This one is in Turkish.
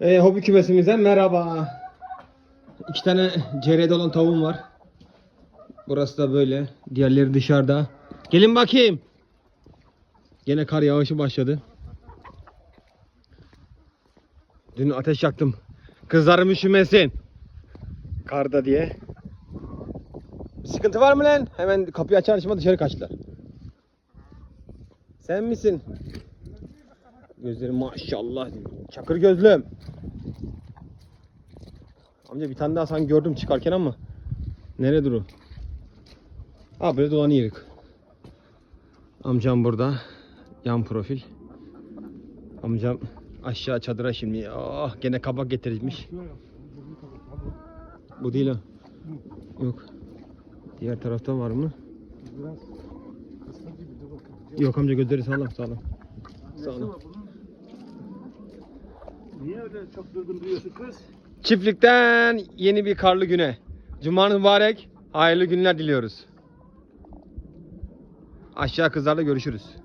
Ee, hobi kümesimize merhaba. İki tane CR'de olan tavuğum var. Burası da böyle. Diğerleri dışarıda. Gelin bakayım. Gene kar yağışı başladı. Dün ateş yaktım. Kızlarım üşümesin. Karda diye. Sıkıntı var mı lan? Hemen kapıyı açar açmaz dışarı kaçtılar. Sen misin? Gözlerim maşallah. Çakır gözlüm. Amca bir tane daha sanki gördüm çıkarken ama. Nerede duru? Ha böyle dolanıyoruz. Amcam burada. Yan profil. Amcam aşağı çadıra şimdi. Ah gene kabak getirmiş. Bu değil o. Yok. Diğer tarafta var mı? Yok amca gözleri sağlam sağlam. Sağlam. Niye öyle çok durdun diyorsun kız? Çiftlikten yeni bir karlı güne. Cumanız mübarek. Hayırlı günler diliyoruz. Aşağı kızlarla görüşürüz.